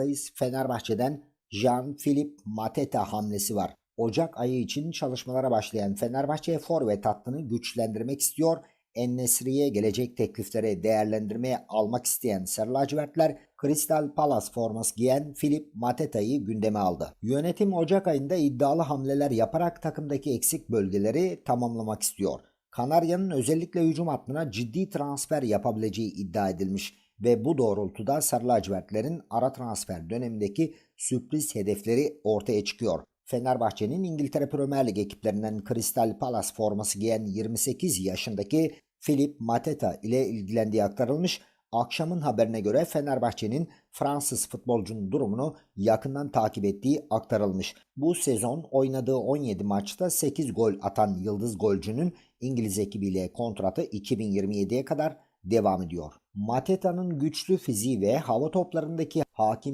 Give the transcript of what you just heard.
ekranlarınızdayız. Fenerbahçe'den Jean-Philippe Mateta hamlesi var. Ocak ayı için çalışmalara başlayan Fenerbahçe forvet hattını güçlendirmek istiyor. En-Nesyri'ye gelecek teklifleri değerlendirmeye almak isteyen Sarı Crystal Palace forması giyen Philip Mateta'yı gündeme aldı. Yönetim Ocak ayında iddialı hamleler yaparak takımdaki eksik bölgeleri tamamlamak istiyor. Kanarya'nın özellikle hücum hattına ciddi transfer yapabileceği iddia edilmiş ve bu doğrultuda Sarı lacivertlerin ara transfer dönemindeki sürpriz hedefleri ortaya çıkıyor. Fenerbahçe'nin İngiltere Premier Lig ekiplerinden Crystal Palace forması giyen 28 yaşındaki Philip Mateta ile ilgilendiği aktarılmış. Akşamın haberine göre Fenerbahçe'nin Fransız futbolcunun durumunu yakından takip ettiği aktarılmış. Bu sezon oynadığı 17 maçta 8 gol atan yıldız golcünün İngiliz ekibiyle kontratı 2027'ye kadar devam ediyor. Mateta'nın güçlü fiziği ve hava toplarındaki hakimiyeti